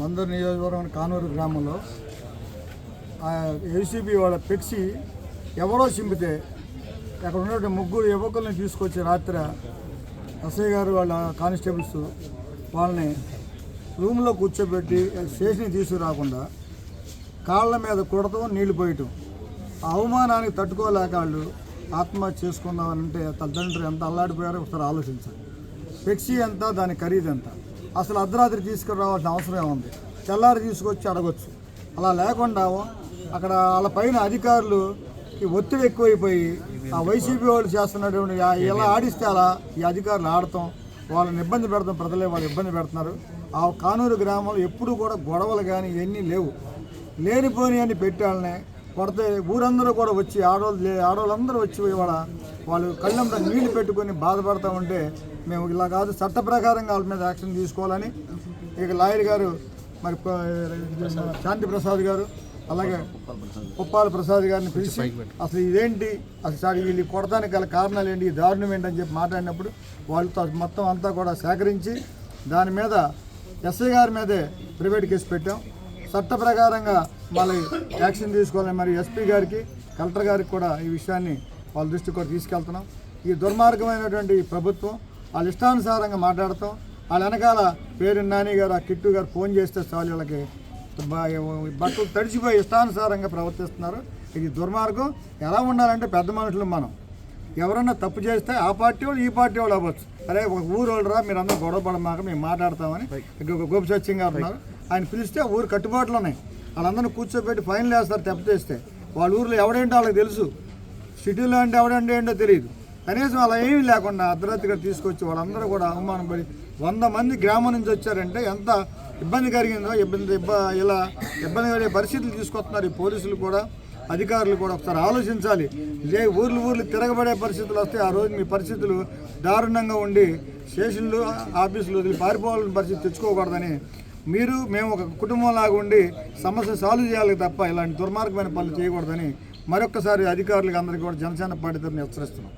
మందర్ నియోజకవర్గం కానూరు గ్రామంలో ఏసీబీ వాళ్ళ పెక్సి ఎవరో చింపితే అక్కడ ఉన్నటువంటి ముగ్గురు యువకుల్ని తీసుకొచ్చి రాత్రి ఎస్ఐ గారు వాళ్ళ కానిస్టేబుల్స్ వాళ్ళని రూమ్లో కూర్చోబెట్టి స్టేషన్కి తీసుకురాకుండా కాళ్ళ మీద కొడతాం నీళ్ళు పోయటం. ఆ అవమానానికి తట్టుకోలేక వాళ్ళు ఆత్మహత్య చేసుకుందామని తల్లిదండ్రులు ఎంత అల్లాడిపోయారో ఒకసారి ఆలోచించాలి. ఫ్లెక్సీ ఎంత దాని ఖరీదు ఎంత? అసలు అర్ధరాత్రి తీసుకురావాల్సిన అవసరం ఏముంది? తెల్లారి తీసుకొచ్చి అడగొచ్చు. అలా లేకుండా అక్కడ వాళ్ళ పైన అధికారులు ఈ ఒత్తిడి ఎక్కువైపోయి ఆ వైసీపీ వాళ్ళు చేస్తున్నటువంటి ఎలా ఆడిస్తే అలా ఈ అధికారులు ఆడతాం వాళ్ళని ఇబ్బంది పెడతాం ప్రజలే వాళ్ళు ఇబ్బంది పెడుతున్నారు. ఆ కానూరు గ్రామంలో ఎప్పుడు కూడా గొడవలు కానీ ఇవన్నీ లేవు. లేనిపోని అని పెట్టాలనే కొడితే ఊరందరూ కూడా వచ్చి ఆడవాళ్ళు లే- ఆడవాళ్ళందరూ వచ్చి ఇవాళ వాళ్ళు కళ్ళంలో నీళ్ళు పెట్టుకొని బాధపడతా ఉంటే మేము ఇలా కాదు చట్ట ప్రకారంగా వాళ్ళ మీద యాక్షన్ తీసుకోవాలని ఇక లాయర్ గారు మరి శాంతి ప్రసాద్ గారు అలాగే ఉప్పాల ప్రసాద్ గారిని పిలిచి అసలు ఇదేంటి అసలు సార్ వీళ్ళు కొడతానికి గల కారణాలు ఏంటి దారుణం ఏంటని చెప్పి మాట్లాడినప్పుడు వాళ్ళతో మొత్తం అంతా కూడా సేకరించి దాని మీద ఎస్ఐ గారి మీదే ప్రైవేట్ కేసు పెట్టాం. చట్ట ప్రకారంగా మళ్ళీ యాక్షన్ తీసుకోవాలని మరి ఎస్పీ గారికి కలెక్టర్ గారికి కూడా ఈ విషయాన్ని వాళ్ళ దృష్టికి కూడా తీసుకెళ్తున్నాం. ఈ దుర్మార్గమైనటువంటి ప్రభుత్వం వాళ్ళ ఇష్టానుసారంగా మాట్లాడతాం. వాళ్ళ వెనకాల పేరు నాని గారు ఆ కిట్టు గారు ఫోన్ చేస్తే చాలు వీళ్ళకి బట్టలు తడిచిపోయి ఇష్టానుసారంగా ప్రవర్తిస్తున్నారు. ఇది దుర్మార్గం. ఎలా ఉండాలంటే పెద్ద మనుషులు మనం. ఎవరన్నా తప్పు చేస్తే ఆ పార్టీ వాళ్ళు ఈ పార్టీ వాళ్ళు అవ్వచ్చు. అరే ఒక ఊరు వాళ్ళు రా మీరు అందరూ గొడవ పడమాక మేము మాట్లాడతామని గో- గోపి సత్యం గారు ఉన్నారు. ఆయన పిలిస్తే ఊరు కట్టుబాట్లు ఉన్నాయి. వాళ్ళందరినీ కూర్చోబెట్టి ఫైన్ వేస్తారు తెప్పచేస్తే వాళ్ళ ఊర్లో ఎవడేంటో వాళ్ళకి తెలుసు. సిటీలో అంటే ఎవడంటే ఏంటో తెలియదు. కనీసం అలా ఏమీ లేకుండా అర్ధరాత్రిగా తీసుకొచ్చి వాళ్ళందరూ కూడా అవమానం పడి వంద మంది గ్రామం నుంచి వచ్చారంటే ఎంత ఇబ్బంది కలిగిందో ఇబ్బంది ఇబ్బ ఇలా ఇబ్బంది కలిగే పరిస్థితులు తీసుకొస్తున్నారు ఈ పోలీసులు కూడా అధికారులు కూడా ఒకసారి ఆలోచించాలి. ఇదే ఊర్లు ఊర్లు తిరగబడే పరిస్థితులు వస్తే ఆ రోజు మీ పరిస్థితులు దారుణంగా ఉండి స్టేషన్లు ఆఫీసులు వదిలి పారిపోవాలని పరిస్థితి తెచ్చుకోకూడదని మీరు మేము ఒక కుటుంబంలాగా ఉండి సమస్య సాల్వ్ చేయాలి తప్ప ఇలాంటి దుర్మార్గమైన పనులు చేయకూడదని మరొక్కసారి అధికారులకు అందరికీ కూడా జనసేన పార్టీ తరఫున హెచ్చరిస్తున్నాం.